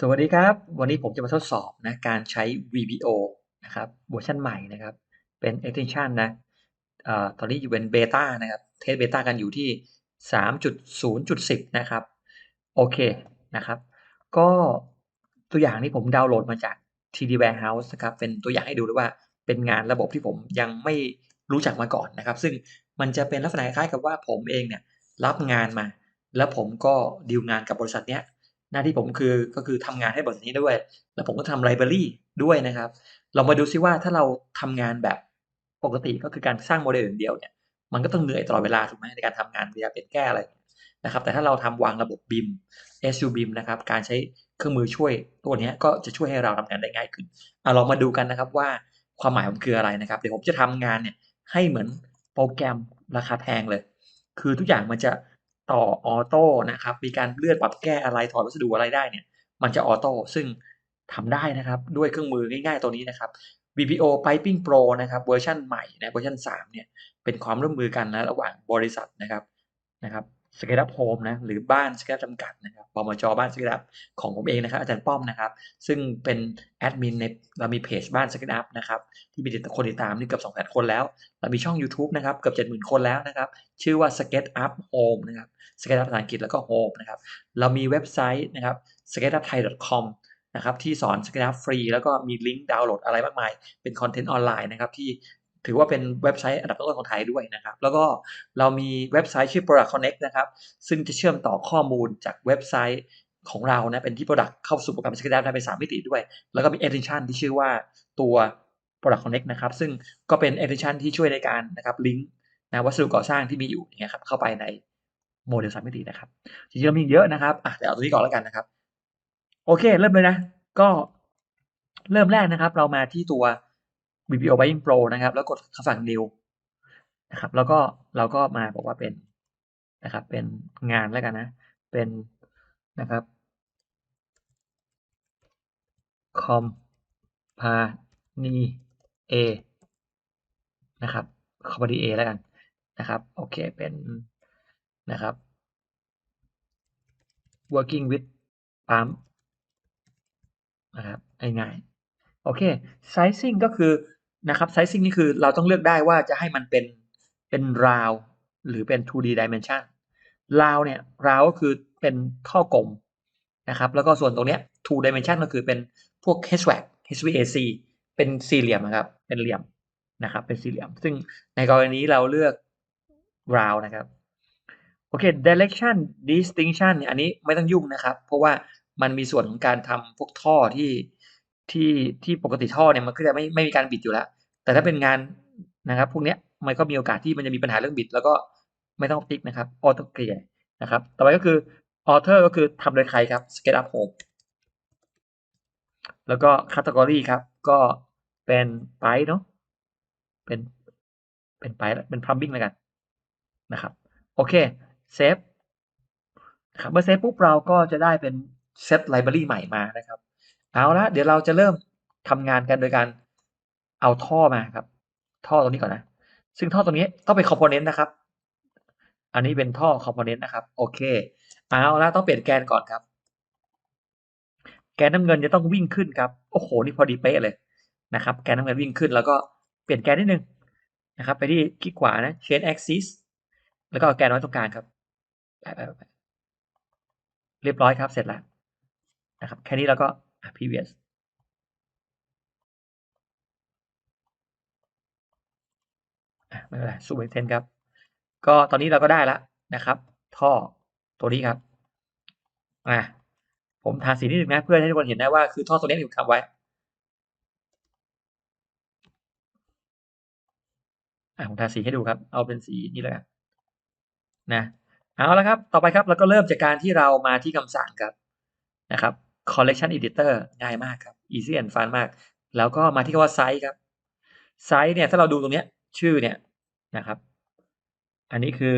สวัสดีครับ วันนี้ผมจะมาทดสอบนะการใช้ VBO นะครับเวอร์ชันใหม่นะครับ เป็น extension นะอตอนนี้อยู่เป็นเบต้านะครับ เทสเบต้ากันอยู่ที่ 3.0.10 นะครับ โอเคนะครับ ก็ตัวอย่างนี้ผมดาวน์โหลดมาจาก TD Warehouse นะครับ เป็นตัวอย่างให้ดูด้วยว่าเป็นงานระบบที่ผมยังไม่รู้จักมาก่อนนะครับ ซึ่งมันจะเป็นลักษณะคล้ายกับว่าผมเองเนี่ยรับงานมา แล้วผมก็ดีลงานกับบริษัทเนี้ย น้าที่ผมคือก็คือทำงานให้บริษัทนี้ด้วย แล้วผมก็ทำไลบรารีด้วยนะครับ เรามาดูซิว่าถ้าเราทำงานแบบปกติก็คือการสร้างโมเดลอย่างเดียวเนี่ย มันก็ต้องเหนื่อยตลอดเวลาถูกไหมในการทำงานเวลาเป็นแก้อะไรนะครับ แต่ถ้าเราทำวางระบบ BIM SU BIM นะครับ การใช้เครื่องมือช่วยตัวนี้ก็จะช่วยให้เราทำงานได้ง่ายขึ้นเอาเรามาดูกันนะครับว่าความหมายมันคืออะไรนะครับ เดี๋ยวผมจะทำงานเนี่ยให้เหมือนโปรแกรมราคาแพงเลย คือทุกอย่างมันจะ ต่อออโต้นะครับ มีการเลื่อนปรับแก้อะไรถอดวัสดุอะไรได้เนี่ย มันจะออโต้ซึ่งทำได้นะครับด้วยเครื่องมือง่ายๆตัวนี้นะครับ VPO Piping Pro นะครับเวอร์ชันใหม่นะเวอร์ชัน3เนี่ยเป็นความร่วมมือกันนะระหว่างบริษัทนะครับนะครับ สเกต p โฮมนะหรือบ้านสเกตจำกัดนะครับบมจบ้านสเกต p ของผมเองนะครับอาจารย์ป้อมนะครับ ซึ่งเป็นแอดมินในเรามีเพจบ้านสเกต p นะครับที่มีคนติดตามนี่เกือบ2 0 0 0 0 คนแล้ว เรามีช่อง YouTube นะครับเกือบ 70,000 คนแล้วนะครับชื่อว่า s k e t Up Home นะครับ s k e t Up ภาษาอังกฤษแล้วก็ Home นะครับเรามีเว็บไซต์นะครับ sketupthai.com นะครับที่สอน Sketchup ฟรีแล้วก็มีลิงก์ดาวน์โหลดอะไรมากมาย เป็นคอนเทนต์ออนไลน์นะครับที่ ถือว่าเป็นเว็บไซต์อันดับต้นของไทยด้วยนะครับ แล้วก็เรามีเว็บไซต์ชื่อ Product Connect นะครับ ซึ่งจะเชื่อมต่อข้อมูลจากเว็บไซต์ของเรานะเป็นที่ Product เข้าสู่โปรแกรม Sketchup ได้เป็น3มิติด้วย แล้วก็มี Extension ที่ชื่อว่าตัว Product Connect นะครับ ซึ่งก็เป็น Extension ที่ช่วยในการนะครับลิงก์นะวัสดุก่อสร้างที่มีอยู่อย่างเงี้ยครับเข้าไปในโมเดลสามมิตินะครับจริงๆเรามีเยอะนะครับอะเดี๋ยวเอาตัวนี้ก่อนแล้วกันนะครับ โอเค เริ่มเลยนะ ก็เริ่มแรกนะครับ เรามาที่ตัว VPO Buying Pro นะครับ แล้วกดคำสั่ง New นะครับ แล้วก็เราก็มาบอกว่าเป็นนะครับ เป็นงานแล้วกันนะ เป็นนะครับ company A นะครับ company A แล้วกันนะครับ โอเค เป็นนะครับ working with pump นะครับง่ายๆโอเค sizing ก็คือ นะครับ sizing นี่คือเราต้องเลือกได้ว่าจะให้มันเป็นเป็นราวหรือเป็น 2D dimension ราวเนี่ยราวก็คือเป็นท่อกลมนะครับ แล้วก็ส่วนตรงเนี้ย2 dimension ก็คือเป็นพวก HVAC HVAC เป็นสี่เหลี่ยมนะครับ เป็นเหลี่ยมนะครับ เป็นสี่เหลี่ยม ซึ่งในกรณีนี้เราเลือกราวนะครับ โอเค direction distinction เนี่ยอันนี้ไม่ต้องยุ่งนะครับ เพราะว่ามันมีส่วนของการทำพวกท่อที่ที่ที่ปกติท่อเนี่ยมันก็จะไม่ไม่มีการบิดอยู่แล้ว แต่ถ้าเป็นงานนะครับพวกเนี้ยมันก็มีโอกาสที่มันจะมีปัญหาเรื่องบิด แล้วก็ไม่ต้องติ๊กนะครับออโต้เคลียร์นะครับ ต่อไปก็คือ author ก็คือทำโดยใครครับ skate up home แล้วก็ category ครับ ก็เป็นไปเนาะเป็นเป็นไปเป็น plumbing แล้วกันนะครับ โอเคเซฟครับเมื่อเซฟปุ๊บเราก็จะได้เป็นเซตไลบรารีใหม่มานะครับ เอาละเดี๋ยวเราจะเริ่มทำงานกันโดยการ เอาท่อมาครับ ท่อตรงนี้ก่อนนะ ซึ่งท่อตรงนี้ต้องเป็นคอมโพเนนต์นะครับ อันนี้เป็นท่อคอมโพเนนต์นะครับ โอเค เอาละต้องเปลี่ยนแกนก่อนครับ แกนน้ำเงินจะต้องวิ่งขึ้นครับ โอ้โห นี่พอดีเป๊ะเลยนะครับ แกนน้ำเงินวิ่งขึ้น แล้วก็เปลี่ยนแกนนิดนึงนะครับ ไปที่คลิกขวานะ change axis แล้วก็แกนไว้ตรงกลางครับเรียบร้อยครับ เสร็จแล้วนะครับ แค่นี้แล้วก็ previous ไม่เป็นไรซูเปอร์เทนครับ ก็ตอนนี้เราก็ได้แล้วนะครับ ท่อตัวนี้ครับอ่าผมทาสีนิดนึงนะ เพื่อให้ทุกคนเห็นได้ว่าคือท่อตัวนี้ที่ผมทำไว้อ่าผมทาสีให้ดูครับ เอาเป็นสีนี้แล้วกันนะเอาละครับ ต่อไปครับเราก็เริ่มจากการที่เรามาที่คำสั่งครับนะครับ collection editor ง่ายมากครับ easy and fun มาก แล้วก็มาที่คำว่า size ครับ size เนี่ยถ้าเราดูตรงเนี้ยชื่อเนี่ย นะครับ อันนี้คือ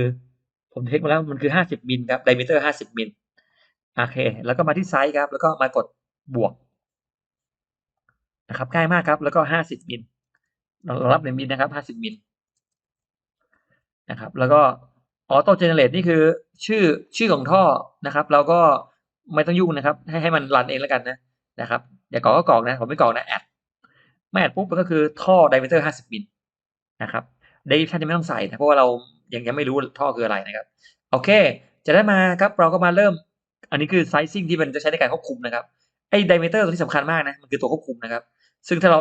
ผมเช็คมาแล้วมันคือ 50มิลครับ diameter 50มิลโอเค แล้วก็มาที่ไซส์ครับ แล้วก็มากดบวกนะครับง่ายมากครับ แล้วก็ 50มิลเรารับในมิลนะครับ50มิลนะครับ แล้วก็ออโต้เจเนเรตนี่คือชื่อชื่อของท่อนะครับ เราก็ไม่ต้องยุ่งนะครับ ให้ให้มันรันเองแล้วกันนะนะครับอย่ากรอกก็กรอกนะ ผมไม่กรอกนะแอดไม่แอดปุ๊บมันก็คือท่อไดเมเตอร์ 50มิลนะครับ เดฟชันจะไม่ต้องใส่นะเพราะว่าเรายังยังไม่รู้ท่อคืออะไรนะครับ โอเค จะได้มาครับเราก็มาเริ่ม อันนี้คือไซซิ่งที่มันจะใช้ในการควบคุมนะครับไอ้ไดเมเตอร์ตัวที่สำคัญมากนะมันคือตัวควบคุมนะครับ ซึ่งถ้าเรา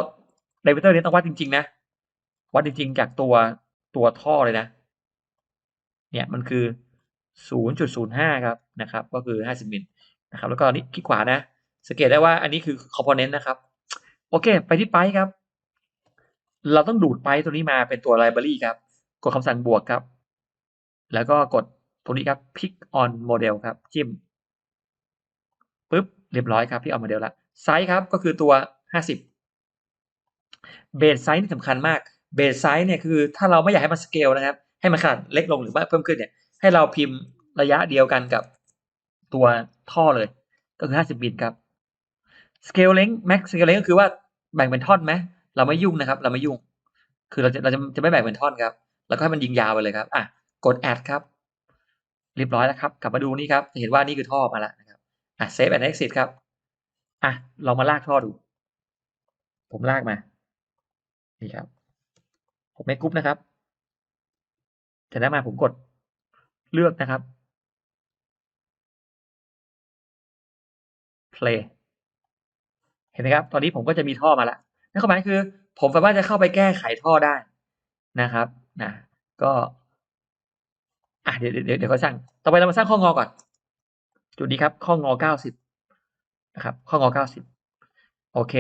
ไดเมเตอร์นี้ต้องวัดจริงๆนะวัดจริงๆจากตัวตัวท่อเลยนะ เนี่ยมันคือ 0.05 ครับนะครับ ก็คือ 50มิลนะครับ แล้วก็นี่คลิกขวานะสังเกตได้ว่าอันนี้คือคอมโพเนนต์นะครับ โอเค ไปที่ไปครับ เราต้องดูดไปตัวนี้มาเป็นตัว library ครับ กดคำสั่งบวกครับ แล้วก็กดตรงนี้ครับ pick on model ครับ จิ้มปุ๊บเรียบร้อยครับ pick on model ละไซส์ครับก็คือตัว 50 เบสไซส์นี่สำคัญมาก เบสไซส์เนี่ยคือถ้าเราไม่อยากให้มันสเกลนะครับ ให้มันขนาดเล็กลงหรือว่าเพิ่มขึ้นเนี่ย ให้เราพิมพ์ระยะเดียวกันกับตัวท่อเลย ก็คือ 50มิลครับ scale length max scale length ก็คือว่าแบ่งเป็นท่อนไหม เราไม่ยุ่งนะครับ เราไม่ยุ่ง คือเราจะเราจะจะไม่แบ่งเป็นท่อนครับ แล้วก็ให้มันยิงยาวไปเลยครับอะกด add ครับ เรียบร้อยแล้วครับ กลับมาดูนี่ครับจะเห็นว่านี่คือท่อมาแล้วนะครับอะ save and exit ครับอะลองมาลากท่อดู ผมลากมา นี่ครับ ผมไม่กรุ๊ปนะครับจะได้มาผมกดเลือกนะครับ play เห็นไหมครับ ตอนนี้ผมก็จะมีท่อมาแล้ว นั่นความหมายคือ ผมสามารถจะเข้าไปแก้ไขท่อได้นะครับนะก็อะเดี๋ยวเดี๋ยวเดี๋ยวเขาสร้างต่อไปเรามาสร้างข้องอก่อน จุดนี้ครับ ข้องอเก้าสิบนะครับ ข้องอเก้าสิบโอเค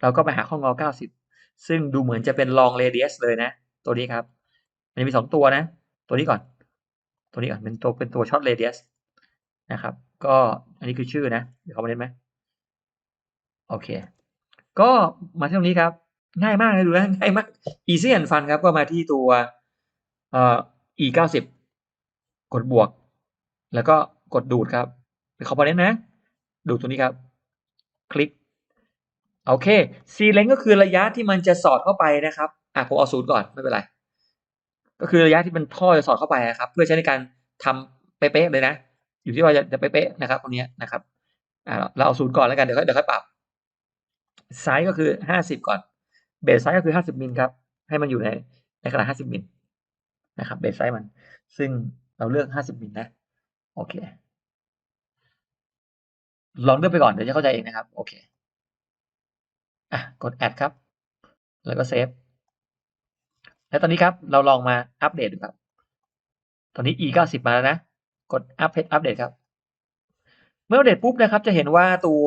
เราก็ไปหาข้องอเก้าสิบซึ่งดูเหมือนจะเป็น long radius เลยนะ ตัวนี้ครับ มันมีสองตัวนะ ตัวนี้ก่อน ตัวนี้ก่อนเป็นตัวเป็นตัว short radius นะครับ ก็อันนี้คือชื่อนะ เดี๋ยวเขามาเล่นไหมโอเค ก็มาที่ตรงนี้ครับ ง่ายมากเลยดูนะง่ายมาก easy and fun ครับ ก็มาที่ตัวเอ่อ e เก้าสิบกดบวก แล้วก็กดดูดครับเป็น component นะ ดูดตัวนี้ครับ คลิกโอเค c length ก็คือระยะที่มันจะสอดเข้าไปนะครับอะผมเอาศูนย์ก่อนไม่เป็นไร ก็คือระยะที่มันท่อจะสอดเข้าไปนะครับ เพื่อใช้ในการทำเป๊ะๆเลยนะ อยู่ที่ว่าจะจะเป๊ะๆนะครับตรงนี้นะครับอ่าเราเอาศูนย์ก่อนแล้วกันเดี๋ยวค่อยเดี๋ยวค่อยปรับ ไซส์ก็คือห้าสิบก่อนเบสไซส์ก็คือห้าสิบมิลครับให้มันอยู่ในในขนาดห้าสิบมิลนะครับเบสไซส์มัน ซึ่งเราเลือกห้าสิบมิลนะโอเคลองเลือกไปก่อนเดี๋ยวจะเข้าใจเองนะครับโอเคอะกด add ครับ แล้วก็เซฟแล้วตอนนี้ครับเราลองมาอัปเดตดูครับ ตอนนี้ e 9 0มาแล้วนะ กดอัปอัปเดตครับ เมื่ออัปเดตปุ๊บนะครับ จะเห็นว่าตัว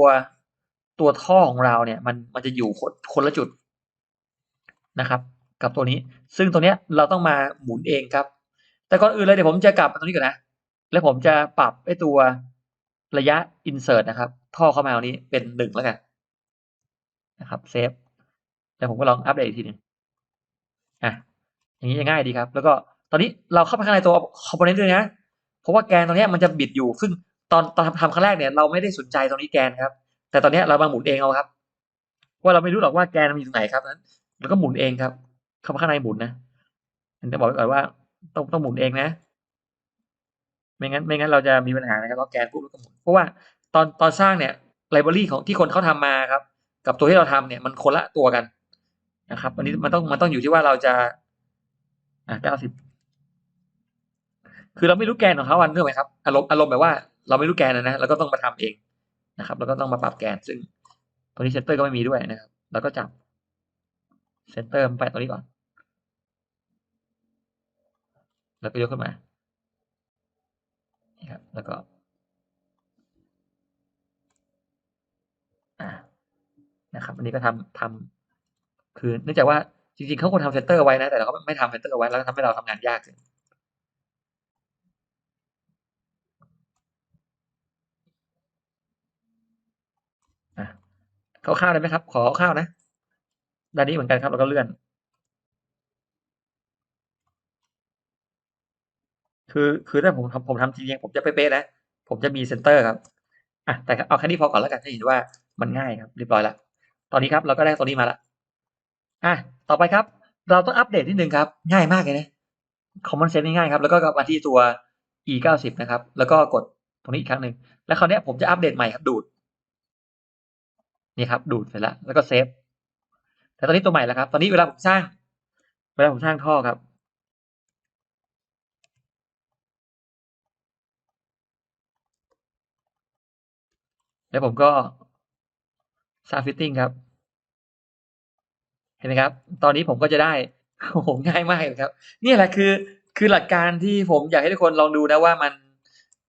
ตัวท่อของเราเนี่ยมันมันจะอยู่คนคนละจุดนะครับ กับตัวนี้ ซึ่งตัวเนี้ยเราต้องมาหมุนเองครับ แต่ก่อนอื่นเลยเดี๋ยวผมจะกลับมาตรงนี้ก่อนนะ แล้วผมจะปรับไอ้ตัวระยะ insert นะครับ ท่อเข้ามาตรงนี้เป็นหนึ่งแล้วกันนะครับเซฟแล้วผมก็ลองอัปเดตอีกทีหนึ่งอะอย่างนี้จะง่ายดีครับ แล้วก็ตอนนี้เราเข้าไปข้างในตัวคอมโพเนนต์ด้วยนะ เพราะว่าแกนตรงนี้มันจะบิดอยู่ซึ่งตอนตอนทำครั้งแรกเนี่ยเราไม่ได้สนใจตรงนี้แกนครับ แต่ตอนนี้เรามาหมุนเองเอาครับ ว่าเราไม่รู้หรอกว่าแกนมันอยู่ตรงไหนครับนั้นแล้วก็หมุนเองครับเข้าไปข้างในหมุนนะผมจะบอกไว้ก่อนว่าต้องต้องหมุนเองนะ ไม่งั้นไม่งั้นเราจะมีปัญหานะครับเราแกนปุ๊บแล้วก็หมุนเพราะว่าตอนตอนสร้างเนี่ยไลบรารีของที่คนเขาทำมาครับ กับตัวที่เราทำเนี่ยมันคนละตัวกันนะครับ อันนี้มันต้องมันต้องอยู่ที่ว่าเราจะอะเก้าสิบคือเราไม่รู้แกนของเขาวันเรื่องไหมครับอารมณ์อารมณ์แบบว่า เราไม่รู้แกนนะนะเราก็ต้องมาทำเอง นะครับ แล้วก็ต้องมาปรับแกน ซึ่งตรงนี้เซนเตอร์ก็ไม่มีด้วยนะครับ แล้วก็จับเซนเตอร์ไปตรงนี้ก่อน แล้วก็ยกขึ้นมานครับ แล้วก็นะครับอันนี้ก็ทำทำคือเนื่องจากว่าจริงๆเขาควรทำเซนเตอร์ไว้นะ แต่เราก็ไม่ทำเซนเตอร์ไว้แล้วทำให้เราทำงานยากขึ้นอะ คร่าวๆได้ไหมครับ ขอคร่าวๆนะด้านนี้เหมือนกันครับแล้วก็เลื่อน คือคือถ้าผมทำผมทำจริงๆผมจะเป๊ะๆนะผมจะมีเซนเตอร์ครับอะแต่เอาแค่นี้พอก่อนแล้วกันให้เห็นว่ามันง่ายครับเรียบร้อยล้วตอนนี้ครับเราก็ได้ตัวนี้มาแล้วอะต่อไปครับ เราต้องอัปเดตนิดนึงครับ ง่ายมากเลยนะ common sense ง่ายครับ แล้วก็มาที่ตัว e 9 0นะครับ แล้วก็กดตรงนี้อีกครั้งหนึ่งแล้วคราวนี้ผมจะอัปเดตใหม่ครับดูด นี่ครับดูดเสร็จแล้วแล้วก็เซฟ แต่ตอนนี้ตัวใหม่แล้วครับ ตอนนี้เวลาผมสร้าง เวลาผมสร้างท่อครับ แล้วผมก็สร้างฟิตติ้งครับ เห็นไหมครับ ตอนนี้ผมก็จะได้โอ้โหง่ายมากเลยครับ นี่แหละคือคือหลักการที่ผมอยากให้ทุกคนลองดูนะว่ามัน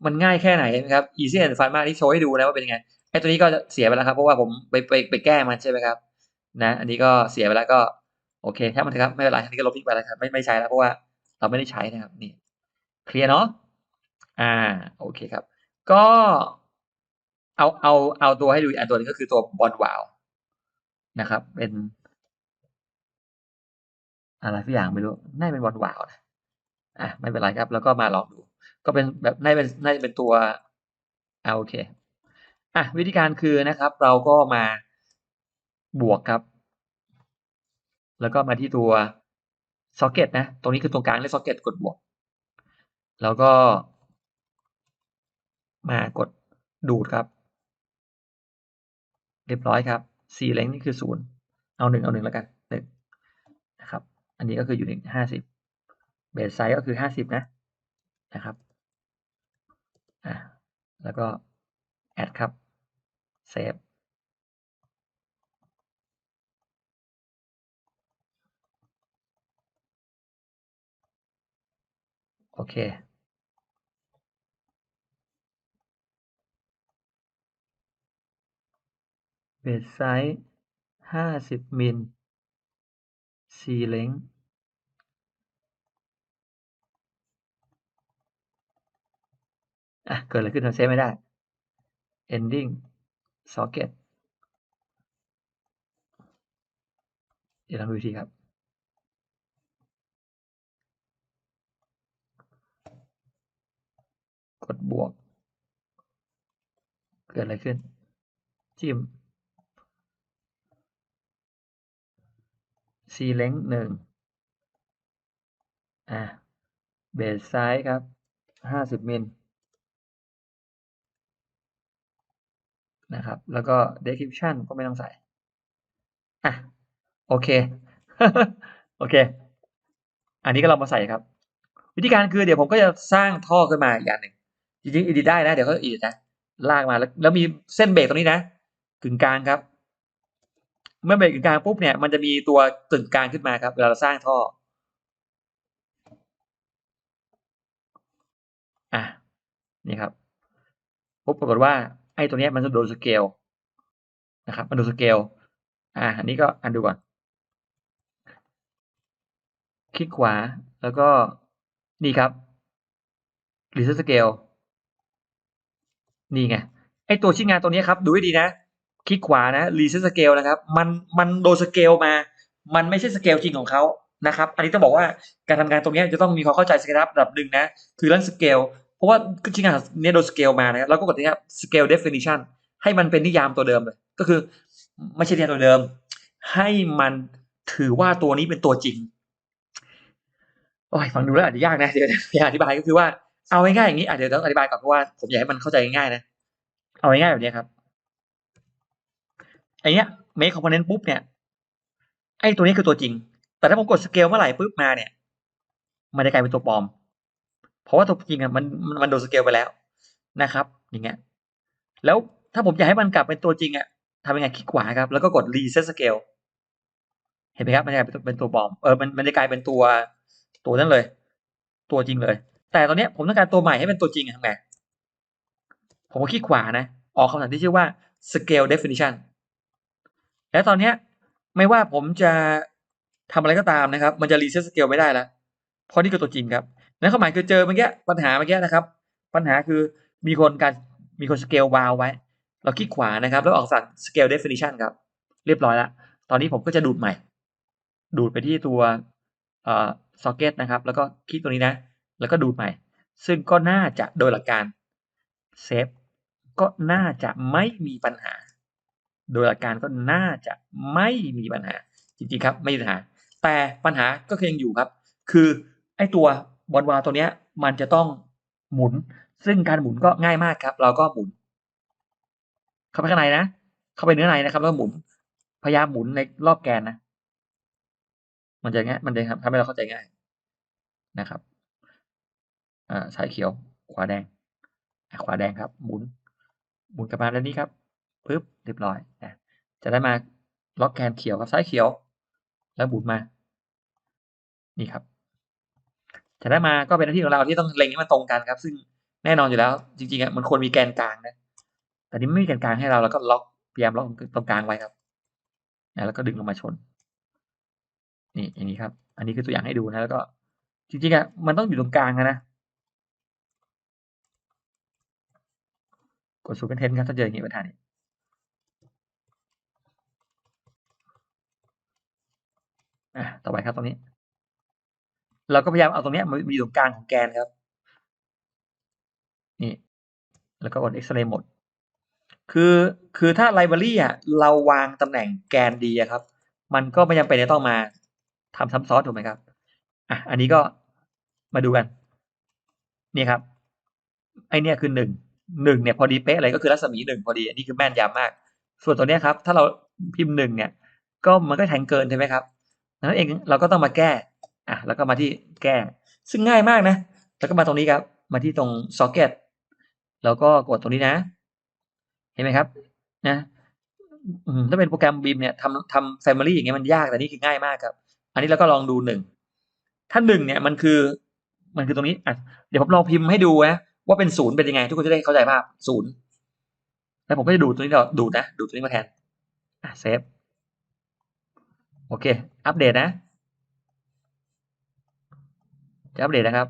มันง่ายแค่ไหนนะครับ easy and fun มากที่โชว์ให้ดูนะว่าเป็นยังไง ไอ้ตัวนี้ก็เสียไปแล้วครับ เพราะว่าผมไปไปไปแก้มันใช่ไหมครับ นะ อันนี้ก็เสียไปแล้วก็โอเคแค่มันเถอะครับไม่เป็นไรอันนี้ก็ลบทิ้งไปแล้วครับไม่ไม่ใช้แล้วเพราะว่าเราไม่ได้ใช้นะครับนี่เคลียร์เนาะอ่าโอเคครับ ก็เอาเอาเอาตัวให้ดูอันตัวนึงก็คือตัวบอลวาลนะครับ เป็น อะไรสักอย่างไม่รู้น่าเป็นบอลวาลนะอะไม่เป็นไรครับ แล้วก็มาลองดู ก็เป็นแบบน่าเป็นน่าจะเป็นตัวอ่าโอเค อะวิธีการคือนะครับ เราก็มาบวกครับ แล้วก็มาที่ตัวซ็อกเก็ตนะ ตรงนี้คือตรงกลางเรียกซ็อกเก็ตกดบวก แล้วก็ มากดดูดครับ เรียบร้อยครับ C เลงนี่คือศูนย์เอาหนึ่งเอาหนึ่งแล้วกันหนึ่งนะครับ อันนี้ก็คืออยู่หนึ่งห้าสิบเบสไซส์ก็คือห้าสิบนะนะครับอ่าแล้วก็แอดครับ เซฟโอเค เบสไซส์ห้าสิบมิล C เล้งอะ เกิดอะไรขึ้นทำเซฟไม่ได้ ending socket เดี๋ยวลองดูอีกทีครับ กดบวก เกิดอะไรขึ้น จิ้ม C เล้งหนึ่งอะ เบสไซส์ครับห้าสิบมิล นะครับ แล้วก็ description ก็ไม่ต้องใส่ อะ โอเค โอเค อันนี้ก็เรามาใส่ครับ วิธีการคือเดี๋ยวผมก็จะสร้างท่อขึ้นมาอีกอย่างหนึ่ง จริงๆ edit ได้นะ เดี๋ยวก็ edit นะ ลากมาแล้วแล้วมีเส้นเบรกตรงนี้นะกึ่งกลางครับ เมื่อเบรกกึ่งกลางปุ๊บเนี่ยมันจะมีตัวกึ่งกลางขึ้นมาครับเวลาเราสร้างท่อ อะนี่ครับปุ๊บปรากฏว่า ไอ้ตัวเนี้ยมันจะโดนสเกลนะครับมันโดนสเกลอ่าอันนี้ก็อันดูก่อน คลิกขวาแล้วก็นี่ครับ reset scale นี่ไงไอตัวชิ้นงานตัวนี้ครับ ดูให้ดีนะ คลิกขวานะ reset scale นะครับ มันมันโดนสเกลมา มันไม่ใช่สเกลจริงของเขานะครับ อันนี้ต้องบอกว่าการทำงานตรงนี้จะต้องมีความเข้าใจสเกลระดับหนึ่งนะ คือเรื่องสเกล ราะว่าชิ้นงานเนี้ยโดนสเกลมานะครับแล้วก็กดที่ครับ scale definition ให้มันเป็นนิยามตัวเดิมเลย ก็คือไม่ใช่นิยามตัวเดิม ให้มันถือว่าตัวนี้เป็นตัวจริงโอ้ยฟังดูแล้วอาจจะยากนะเดี๋ยวพยายามอธิบายก็คือว่าเอาง่ายๆอย่างนี้อะเดี๋ยวต้องอธิบายก่อนเพราะว่าผมอยากให้มันเข้าใจง่ายๆนะ เอาง่ายๆแบบนี้ครับไอเนี้ย make component ปุ๊บเนี่ยไอตัวนี้คือตัวจริง แต่ถ้าผมกดสเกลเมื่อไหร่ปุ๊บมาเนี่ย มันจะกลายเป็นตัวปลอม เพราะว่าตัวจริงอะมันมันโดนสเกลไปแล้วนะครับ อย่างเงี้ยแล้วถ้าผมอยากให้มันกลับเป็นตัวจริงอะทำยังไงคลิกขวาครับ แล้วก็กด reset scale เห็นไหมครับมันจะกลายเป็นตัวปลอมเออมันมันจะกลายเป็นตัวตัวนั้นเลย ตัวจริงเลย แต่ตอนนี้ผมต้องการตัวใหม่ให้เป็นตัวจริงทำไงผมก็คลิกขวานะออกคำสั่งที่ชื่อว่า scale definition แล้วตอนนี้ไม่ว่าผมจะทำอะไรก็ตามนะครับ มันจะ reset scale ไม่ได้แล้วเพราะนี่คือตัวจริงครับ นั่นความหมายคือเจอเมื่อกี้ปัญหาเมื่อกี้นะครับ ปัญหาคือมีคนการมีคน scale วาวไว้ เราคลิกขวานะครับ แล้วออกสั่ง scale definition ครับ เรียบร้อยแล้ว ตอนนี้ผมก็จะดูดใหม่ ดูดไปที่ตัวเอ่อ socket นะครับ แล้วก็คลิกตรงนี้นะ แล้วก็ดูดใหม่ ซึ่งก็น่าจะโดยหลักการเซฟก็น่าจะไม่มีปัญหา โดยหลักการก็น่าจะไม่มีปัญหา จริงๆครับ ไม่มีปัญหา แต่ปัญหาก็คือยังอยู่ครับ คือไอ้ตัว บอลวาตัวเนี้ยมันจะต้องหมุน ซึ่งการหมุนก็ง่ายมากครับ เราก็หมุน เข้าไปข้างในนะ เข้าไปเนื้อในนะครับ แล้วหมุน พยายามหมุนในรอบแกนนะ มันจะง่ายมันจะทำให้เราเข้าใจง่ายนะครับอ่าซ้ายเขียว ขวาแดง ขวาแดงครับ หมุน หมุนกลับมาด้านนี้ครับปึ๊บเรียบร้อยนะจะได้มาล็อกแกนเขียวกับซ้ายเขียว แล้วหมุนมา นี่ครับ จะได้มาก็เป็นหน้าที่ของเราที่ต้องเล็งให้มันตรงกันครับ ซึ่งแน่นอนอยู่แล้ว จริงๆอะมันควรมีแกนกลางนะแต่นี้ไม่มีแกนกลางให้เราแล้วก็ล็อกพยายามล็อกตรงกลางไว้ครับแล้วก็ดึงลงมาชน นี่อย่างนี้ครับ อันนี้คือตัวอย่างให้ดูนะ แล้วก็ จริงๆอะมันต้องอยู่ตรงกลางนะกดซูเปอร์เทนครับถ้าเจออย่างนี้ปัญหานี้อะต่อไปครับตรงนี้ เราก็พยายามเอาตรงเนี้ยมาอยู่ตรงกลางของแกนครับ นี่ แล้วก็กด X-ray หมด คือคือถ้าไลบรารีอะเราวางตำแหน่งแกนดีครับ มันก็ไม่จำเป็นจะต้องมาทำซ้ำซ้อนถูกไหมครับอะอันนี้ก็มาดูกันนี่ครับ ไอเนี้ยคือหนึ่งหนึ่งเนี่ยพอดีเป๊ะเลยก็คือรัศมีหนึ่งพอดี อันนี้คือแม่นยำมาก ส่วนตัวเนี้ยครับ ถ้าเราพิมพ์หนึ่งเนี่ย ก็มันก็แทงเกินใช่ไหมครับนั้นเองเราก็ต้องมาแก้ อะแล้วก็มาที่แก้ซึ่งง่ายมากนะ แล้วก็มาตรงนี้ครับ มาที่ตรง socket แล้วก็กดตรงนี้นะ เห็นไหมครับ นะถ้าเป็นโปรแกรมบีมเนี่ยทำทำ family อย่างเงี้ยมันยากแต่นี่คือง่ายมากครับ อันนี้เราก็ลองดูหนึ่งถ้าหนึ่งเนี่ยมันคือ มันคือตรงนี้อะเดี๋ยวผมลองพิมพ์ให้ดูนะว่าเป็นศูนย์เป็นยังไง ทุกคนจะได้เข้าใจภาพศูนย์แล้วผมก็จะดูตัวนี้เราดูนะ ดูตัวนี้มาแทนอะเซฟโอเค อัปเดตนะ จะอัปเดตนะครับ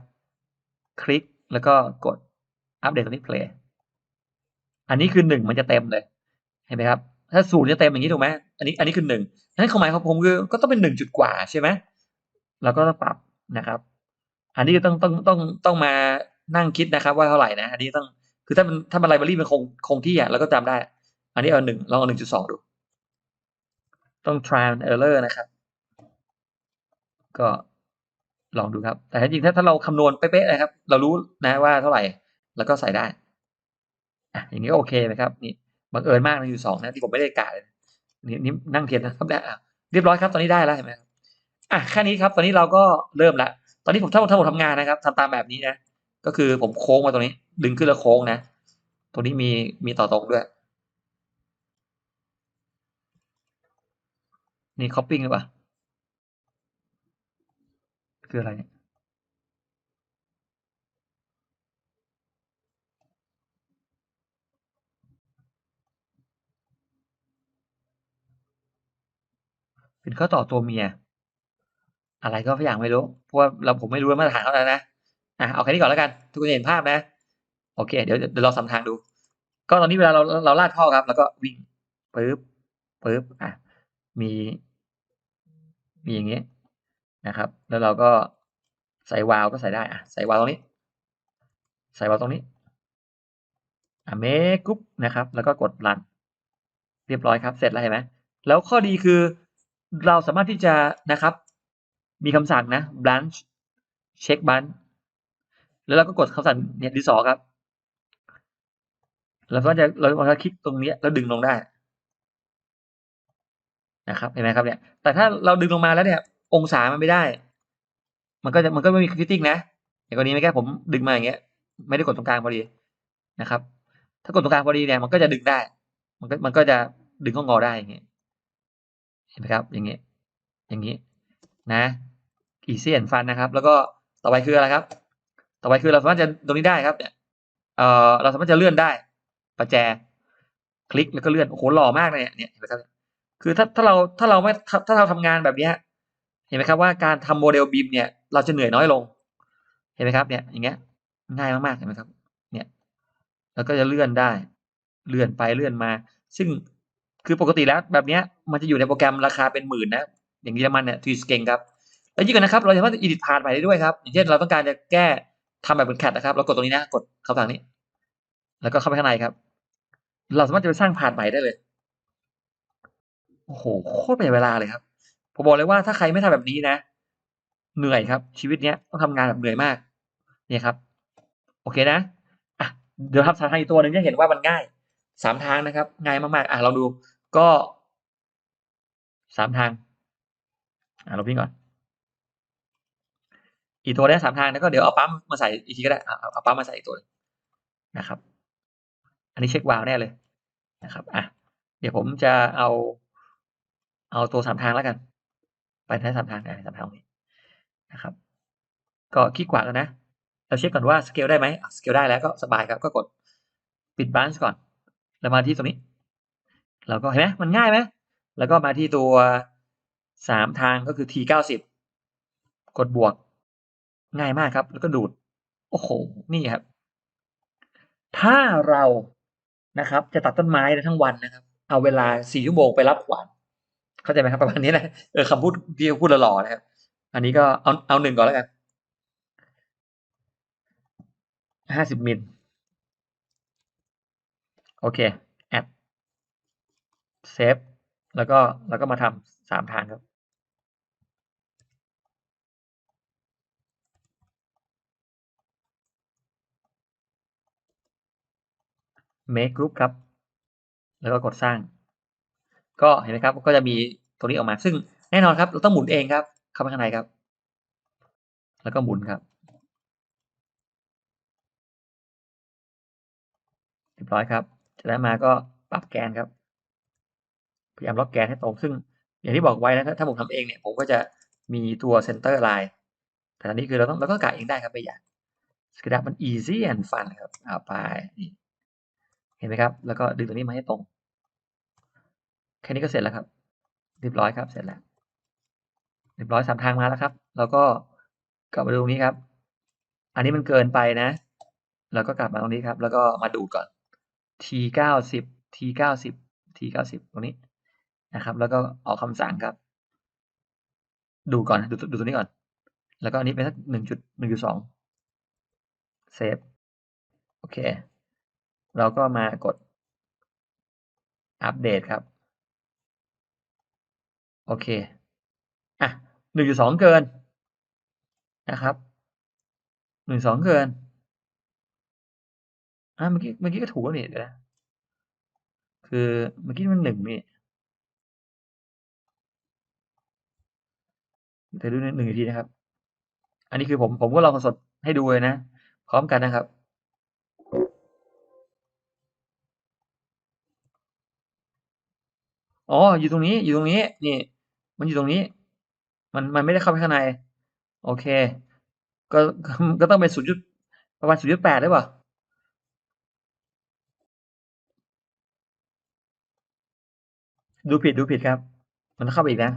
คลิกแล้วก็กดอัปเดตตรงนี้ play อันนี้คือหนึ่งมันจะเต็มเลยเห็นไหมครับ ถ้าศูนย์จะเต็มอย่างนี้ถูกไหมอันนี้อันนี้คือหนึ่งนั้นความหมายของผมคือก็ต้องเป็นหนึ่งจุดกว่าใช่ไหมเราก็ต้องปรับนะครับ อันนี้ก็ต้องต้องต้องต้องมานั่งคิดนะครับว่าเท่าไหร่นะอันนี้ต้องคือถ้ามันถ้ามันไลบรารีมันคงคงที่อะเราก็จำได้ อันนี้เอาหนึ่งลองเอาหนึ่งจุดสองดู ต้อง try and error นะครับ ก็ ลองดูครับ แต่จริงๆถ้าถ้าเราคำนวณเป๊ะๆนะครับ เรารู้นะว่าเท่าไหร่ แล้วก็ใส่ได้อะอย่างนี้ก็โอเคนะครับนี่บังเอิญมากนะอยู่สองนะที่ผมไม่ได้กะเลยนี่นี่นั่งเทียนนะครับได้อะเรียบร้อยครับตอนนี้ได้แล้วเห็นไหมอะแค่นี้ครับ ตอนนี้เราก็เริ่มละตอนนี้ผมถ้าถ้าผมทำงานนะครับทำตามแบบนี้นะก็คือผมโค้งมาตรงนี้ ดึงขึ้นแล้วโค้งนะตรงนี้มีมีต่อตรงด้วย นี่ copying หรือเปล่า คืออะไรเนี่ยเป็นข้อต่อตัวเมีย อะไรก็อย่างไม่รู้เพราะว่าเราผมไม่รู้มาตรฐานเท่านั้นนะอะเอาแค่นี้ก่อนแล้วกัน ทุกคนเห็นภาพนะ โอเค เดี๋ยวเดี๋ยวเราสำทางดู ก็ตอนนี้เวลาเราเราลาดท่อครับ แล้วก็วิ่งปึ๊บปึ๊บอะมี มีอย่างนี้ย นะครับ แล้วเราก็ใส่วาลก็ใส่ได้อะใส่วาลตรงนี้ ใส่วาลตรงนี้อะเมกุ๊บนะครับ แล้วก็กดรันเรียบร้อยครับเสร็จแล้วเห็นไหมแล้วข้อดีคือเราสามารถที่จะนะครับ มีคำสั่งนะ branch check branch แล้วเราก็กดคำสั่งเนี่ยดีสอครับเราก็จะเราเราคลิกตรงนี้แล้วดึงลงได้นะครับเห็นไหมครับเนี่ยแต่ถ้าเราดึงลงมาแล้วเนี่ย องศามันไม่ได้ มันก็จะมันก็ไม่มีฟิตติ้งนะอย่างกรณีไม่แค่ผมดึงมาอย่างเงี้ย ไม่ได้กดตรงกลางพอดีนะครับ ถ้ากดตรงกลางพอดีเนี่ยมันก็จะดึงได้ มันก็มันก็จะดึงข้องอได้อย่างเงี้ยเห็นไหมครับ อย่างเงี้ยอย่างงี้นะอีเซี่แอนฟันนะครับ แล้วก็ต่อไปคืออะไรครับ ต่อไปคือเราสามารถจะตรงนี้ได้ครับเนี่ยเอ่อเราสามารถจะเลื่อนได้ประแจ คลิกแล้วก็เลื่อนโอ้โหหล่อมากเลยเนี่ยเนี่ยเห็นไหมครับคือถ้าถ้าเราถ้าเราไม่ถ้าเราทำงานแบบเนี้ย เห็นไหมครับว่าการทำโมเดลบีมเนี่ยเราจะเหนื่อยน้อยลง เห็นไหมครับเนี่ยอย่างเงี้ยง่ายมากๆเห็นไหมครับเนี่ยแล้วก็จะเลื่อนได้เลื่อนไปเลื่อนมา ซึ่งคือปกติแล้วแบบเนี้ยมันจะอยู่ในโปรแกรมราคาเป็นหมื่นนะอย่างเยอรมันเนี่ยทีสเก่งครับแล้วยิ่งกันนะครับ เราสามารถอิดิทผ่านใหม่ได้ด้วยครับอย่างเช่นเราต้องการจะแก้ทำแบบเป็นแคดนะครับ เรากดตรงนี้นะกดเข้าทางนี้ แล้วก็เข้าไปข้างในครับ เราสามารถจะไปสร้างผ่านใหม่ได้เลยโอ้โหโคตรประหยัดเวลาเลยครับ ผมบอกเลยว่าถ้าใครไม่ทำแบบนี้นะ เหนื่อยครับ ชีวิตเนี้ยต้องทำงานแบบเหนื่อยมาก เนี่ยครับ โอเคนะอะเดี๋ยวทำสาขางอีกตัวหนึ่งจะเห็นว่ามันง่ายสามทางนะครับ ง่ายมากๆอะลองดูก็สามทางอะเราพิงก่อน อีกตัวได้สามทางแล้วก็เดี๋ยวเอาปั๊มมาใส่อีกทีก็ได้เอาเอาปั๊มมาใส่อีกตัวนะครับ อันนี้เช็ควาล์วแน่เลยนะครับอะเดี๋ยวผมจะเอา เอาตัวสามทางแล้วกัน ไปท้ายสามทางได้สามทางนี้นะครับ ก็คลิกขวากันนะ เราเช็คก่อนว่าสเกลได้ไหมสเกลได้แล้วก็สบายครับก็กดปิดบันช์ก่อน แล้วมาที่ตรงนี้เราก็เห็นไหมมันง่ายไหมแล้วก็มาที่ตัวสามทางก็คือ T เก้าสิบกดบวก ง่ายมากครับ แล้วก็ดูด โอ้โห นี่ครับ ถ้าเรานะครับ จะตัดต้นไม้ทั้งวันนะครับ เอาเวลาสี่ชั่วโมงไปรับขวาน เข้าใจไหมครับประมาณนี้นะเออคำพูดที่พูดหล่อๆนะครับ อันนี้ก็เอาเอาหนึ่งก่อนแล้วกันห้าสิบมิลโอเคแอดเซฟแล้วก็แล้วก็มาทำสามทางครับ make group ครับ แล้วก็กดสร้าง ก็เห็นไหมครับ ก็จะมีตรงนี้ออกมา ซึ่งแน่นอนครับ เราต้องหมุนเองครับเข้าไปข้างในครับ แล้วก็หมุนครับเรียบร้อยครับจากนั้มาก็ปรับแกนครับ พยายามล็อกแกนให้ตรง ซึ่งอย่างที่บอกไว้นะถ้าผมทำเองเนี่ยผมก็จะมีตัวเซนเตอร์ไลน์แต่อันนี้คือเราต้องเราก็กะเองได้ครับไม่ยากสกิดับมัน easy and fun ครับเอาไปนี่เห็นไหมครับ แล้วก็ดึงตัวนี้มาให้ตรง แค่นี้ก็เสร็จแล้วครับเรียบร้อยครับเสร็จแล้วเรียบร้อยสามทางมาแล้วครับ แล้วก็กลับมาดูตรงนี้ครับ อันนี้มันเกินไปนะ แล้วก็กลับมาตรงนี้ครับ แล้วก็มาดูก่อน t เก้าสิบ t เก้าสิบ t เก้าสิบตรงนี้นะครับ แล้วก็ออกคำสั่งครับ ดูก่อนดูดูตัวนี้ก่อน แล้วก็อันนี้เป็นสักหนึ่งจุดหนึ่งจุดสองเซฟโอเค เราก็มากดอัปเดตครับ โอเค อะหนึ่งจุดสองเกินนะครับหนึ่งสองเกินอะเมื่อกี้เมื่อกี้ก็ถูกแล้วนี่เดี๋ยวนะคือเมื่อกี้มันหนึ่งนี่แต่ดูหนึ่งอีกทีนะครับ อันนี้คือผมผมก็ลองสดให้ดูเลยนะ พร้อมกันนะครับอ๋ออยู่ตรงนี้อยู่ตรงนี้นี่ มันอยู่ตรงนี้ มันมันไม่ได้เข้าไปข้างใน โอเค ก็ก็ต้องเป็นศูนย์จุดประมาณศูนย์จุดแปดได้ป่ะดูผิดดูผิดครับ มันเข้าไปอีกนะ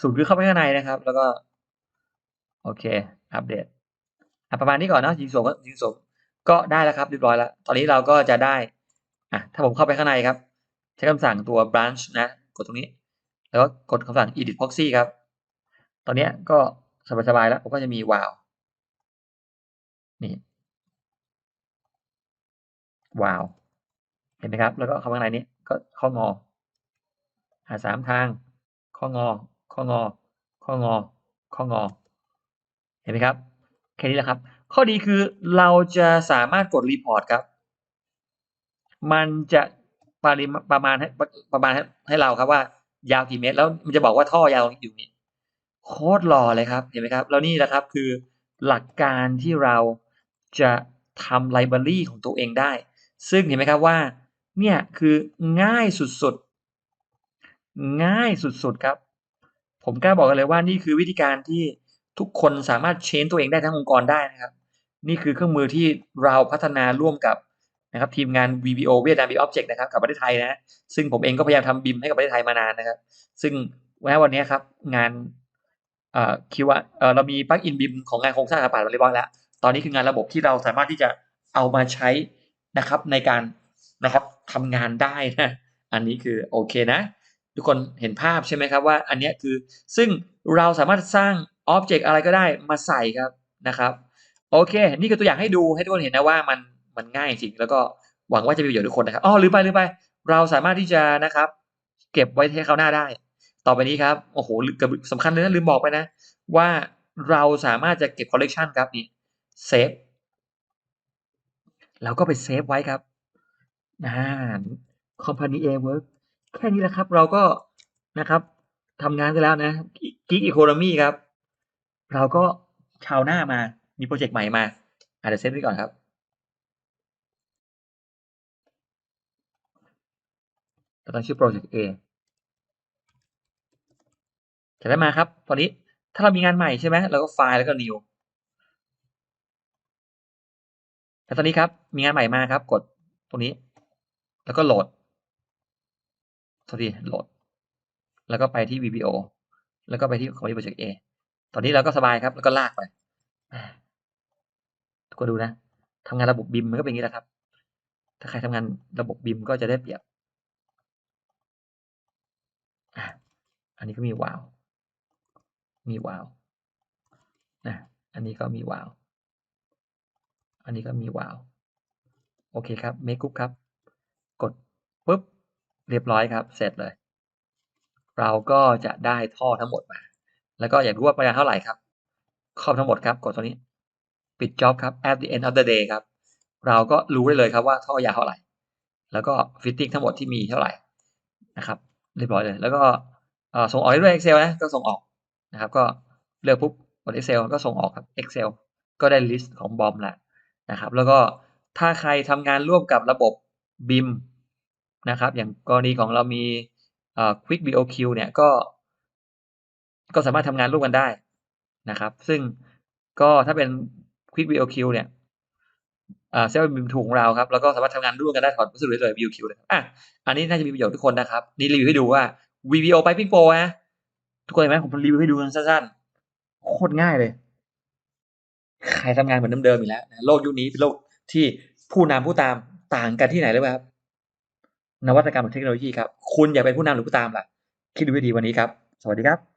ศูนย์คือเข้าไปข้างในนะครับ แล้วก็ โอเค อัปเดตอะประมาณนี้ก่อนเนาะยิงส่งก็ยิงส่งก็ได้แล้วครับเรียบร้อยแล้ว ตอนนี้เราก็จะได้อะถ้าผมเข้าไปข้างในครับ ใช้คำสั่งตัว branch นะ กดตรงนี้ แล้วก็กดคำสั่ง edit proxy ครับ ตอนนี้ก็สบายๆแล้วผมก็จะมี wow นี่ wow เห็นไหมครับ แล้วก็เข้าข้างในนี้ก็ข้องอ หาสามทาง ข้องอ ข้องอ ข้องอ ข้องอ เห็นไหมครับ แค่นี้แหละครับ ข้อดีคือเราจะสามารถกดรีพอร์ตครับ มันจะปริประมาณให้ประมาณให้เราครับว่า ยาวกี่เมตร แล้วมันจะบอกว่าท่อยาวอยู่นี้โคตรหล่อเลยครับเห็นไหมครับ แล้วนี่แหละครับคือหลักการที่เราจะทำไลบรารีของตัวเองได้ ซึ่งเห็นไหมครับว่าเนี่ยคือง่ายสุดๆ ง่ายสุดๆครับ ผมกล้าบอกกันเลยว่านี่คือวิธีการที่ทุกคนสามารถเชนตัวเองได้ทั้งองค์กรได้นะครับ นี่คือเครื่องมือที่เราพัฒนาร่วมกับ นะครับทีมงาน VBO เวียดนาม Big Object นะครับกับประเทศไทยนะซึ่งผมเองก็พยายามทำบิมให้กับประเทศไทยมานานนะครับ ซึ่งแม้วันนี้ครับงานเอ่อคิดว่าเออเรามีปลั๊กอินบิมของงานโครงสร้างอาคารเรียบร้อยแล้ว ตอนนี้คืองานระบบที่เราสามารถที่จะเอามาใช้นะครับในการนะครับทำงานได้นะอันนี้คือโอเคนะ ทุกคนเห็นภาพใช่ไหมครับว่าอันนี้คือซึ่งเราสามารถสร้างอ็อบเจกต์อะไรก็ได้มาใส่ครับนะครับโอเค นี่คือตัวอย่างให้ดูให้ทุกคนเห็นนะว่ามัน มันง่ายจริง แล้วก็หวังว่าจะมีประโยชน์ทุกคนนะครับอ๋อลืมไปลืมไป เราสามารถที่จะนะครับ เก็บไว้ให้เขาวหน้าได้ ต่อไปนี้ครับโอ้โหสำคัญเลยนะลืมบอกไปนะ ว่าเราสามารถจะเก็บคอลเลกชันครับนี่เซฟแล้วก็ไปเซฟไว้ครับอ่า Company A Work แค่นี้แหละครับ เราก็นะครับทำงานได้แล้วนะ Gig Economy ครับ เราก็ชาวหน้ามา มีโปรเจกต์ใหม่มาอะเดี๋ยวเซฟไว้ก่อนครับ เราตั้งชื่อโปรเจกต์ A จะได้มาครับ ตอนนี้ถ้าเรามีงานใหม่ใช่ไหมเราก็ไฟล์แล้วก็ new แล้วตอนนี้ครับ มีงานใหม่มาครับ กดตรงนี้ แล้วก็โหลดสวัสดีโหลด แล้วก็ไปที่ VBO แล้วก็ไปที่ Company Project A ตอนนี้เราก็สบายครับ แล้วก็ลากไปกคนดูนะทำงานระบบบิมมันก็เป็นอย่างนี้แหละครับ ถ้าใครทำงานระบบบิมก็จะได้เปรียบ อะ อันนี้ก็มีวาล์วมีวาล์วนะอันนี้ก็มีวาล์วอันนี้ก็มีวาล์วโอเคครับเมกุ๊ครับ กดปุ๊บเรียบร้อยครับ เสร็จเลย เราก็จะได้ท่อทั้งหมดมา แล้วก็อยากรู้ว่าประมาณเท่าไหร่ครับ ครอบทั้งหมดครับ กดตัวนี้ ปิดจ็อบครับ at the end of the day ครับ เราก็รู้ได้เลยครับว่าท่อยาวเท่าไหร่ แล้วก็ฟิตติ้งทั้งหมดที่มีเท่าไหร่นะครับ เรียบร้อยเลย แล้วก็ ส่งออกได้ด้วย Excel นะก็ส่งออกนะครับ ก็เลือกปุ๊บกด Excel ก็ส่งออกครับ Excel ก็ได้ลิสต์ของบอมแล้วนะครับ แล้วก็ถ้าใครทำงานร่วมกับระบบ BIM นะครับ อย่างกรณีของเรามี Quick BOQ เนี่ยก็ ก็สามารถทำงานร่วมกันได้นะครับ ซึ่งก็ถ้าเป็น Quick BOQ เนี่ยเซลล์บิมถูกของเราครับ แล้วก็สามารถทำงานร่วมกันได้ถอดวัสดุได้เลย BOQ เลยอะอันนี้น่าจะมีประโยชน์ทุกคนนะครับ นี่รีวิวให้ดูว่า VBO Piping Pro นะ ทุกคนเห็นไหมผมรีวิวให้ดูสั้นๆ โคตรง่ายเลย ใครทำงานเหมือนเดิมๆอีกแล้วโลกยุคนี้เป็นโลกที่ผู้นำผู้ตามต่างกันที่ไหนเลยครับ นวัตกรรมเทคโนโลยีครับ คุณอยากเป็นผู้นำหรือผู้ตามล่ะ คิดดูให้ดีวันนี้ครับ สวัสดีครับ